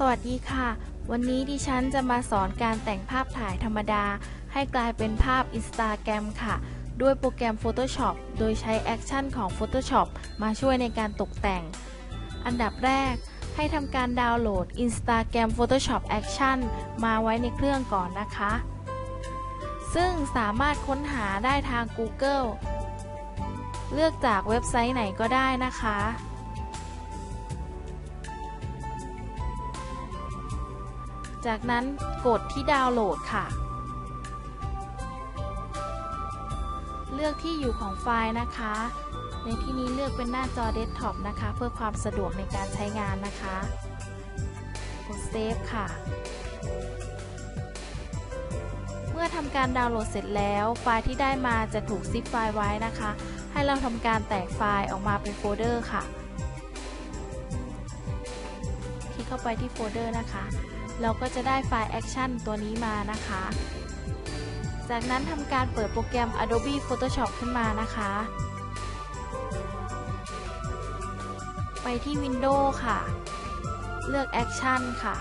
สวัสดีค่ะ วันนี้ดิฉันจะมาสอนการแต่งภาพถ่ายธรรมดา ให้กลายเป็นภาพ Instagram ค่ะ ด้วยโปรแกรม Photoshop โดยใช้แอคชั่นของ Photoshop มาช่วยในการตกแต่ง อันดับแรก ให้ทำการดาวน์โหลด Instagram Photoshop Action มาไว้ในเครื่องก่อนนะคะ ซึ่งสามารถค้นหาได้ทาง Google เลือกจากเว็บไซต์ไหนก็ได้นะคะ จากนั้นกดที่ดาวน์โหลดค่ะ เลือกที่อยู่ของไฟล์นะคะ ในที่นี้เลือกเป็นหน้าจอเดสก์ท็อปนะคะ เพื่อความสะดวกในการใช้งานนะคะกดเซฟค่ะ เมื่อทำการดาวน์โหลดเสร็จแล้ว ไฟล์ที่ได้มาจะถูกซิปไฟล์ไว้นะคะ ให้เราทำการแตกไฟล์ออกมาเป็นโฟลเดอร์ค่ะ คลิกเข้าไปที่โฟลเดอร์นะคะ เราก็จะได้ไฟล์แอคชั่นตัวนี้มานะคะ จากนั้นทำการเปิดโปรแกรม Adobe Photoshop ขึ้นมานะคะ ไปที่ Windows ค่ะ เลือก Action ค่ะ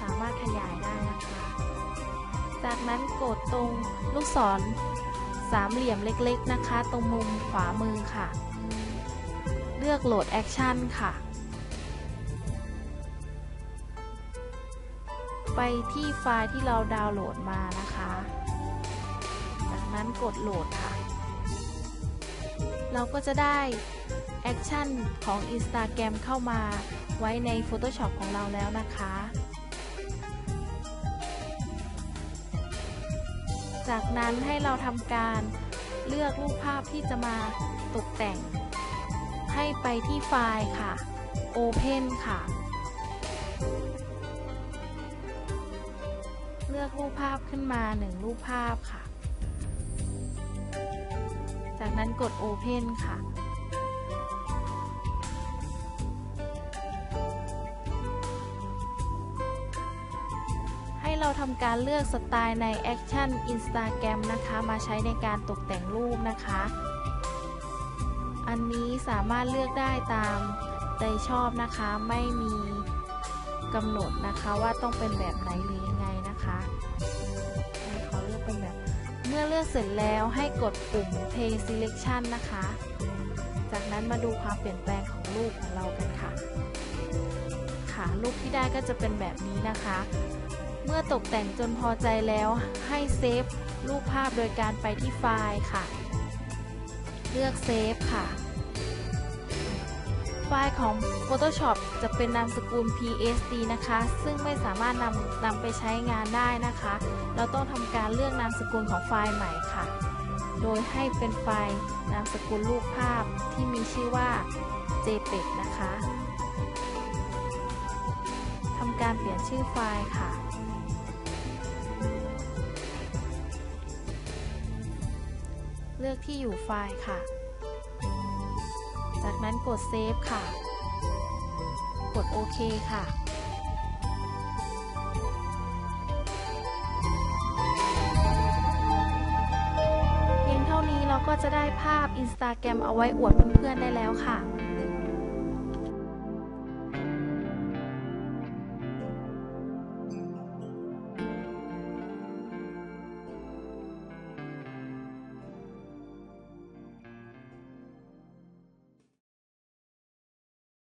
สามารถขยายได้นะคะ จากนั้นกดตรงลูกศรสามเหลี่ยมเล็กๆนะคะ ตรงมุมขวามือค่ะ เลือกโหลด Action ค่ะ ไปที่ไฟล์ที่เราดาวน์โหลดมานะคะ จากนั้นกดโหลดค่ะ เราก็จะได้แอคชั่นของ Instagram เข้ามาไว้ใน Photoshop ของเราแล้วนะคะ จากนั้นให้เราทำการเลือกรูปภาพที่จะมาตกแต่ง ให้ไปที่ไฟล์ค่ะ Open ค่ะ อกรูปภาพขึ้นมาหนึ่งรูปภาพค่ะ จากนั้นกด Open ค่ะ ให้เราทำการเลือกสไตล์ใน Action Instagram นะคะ มาใช้ในการตกแต่งรูปนะคะ อันนี้สามารถเลือกได้ตามใจชอบนะคะ ไม่มีกำหนดนะคะว่าต้องเป็นแบบไหนหรือยังไง นะคะขอเลือกเป็นแบบ เมื่อเลือกเสร็จแล้วให้กดปุ่ม Play Selection นะคะ จากนั้นมาดูความเปลี่ยนแปลงของรูปของเรากันค่ะ ค่ะรูปที่ได้ก็จะเป็นแบบนี้นะคะ เมื่อตกแต่งจนพอใจแล้วให้เซฟรูปภาพโดยการไปที่ไฟล์ค่ะ เลือกเซฟค่ะ ไฟล์ของ Photoshop จะเป็นนามสกุล PSD นะคะ ซึ่งไม่สามารถนำนำไปใช้งานได้นะคะ เราต้องทำการเลือกนามสกุลของไฟล์ใหม่ค่ะ โดยให้เป็นไฟล์นามสกุลรูปภาพที่มีชื่อว่า JPEG นะคะทำการเปลี่ยนชื่อไฟล์ค่ะเลือกที่อยู่ไฟล์ค่ะ นั้นกดเซฟค่ะ กดโอเคค่ะเพียงเท่านี้เราก็จะได้ภาพ Instagram เอาไว้อวดเพื่อนๆได้แล้วค่ะ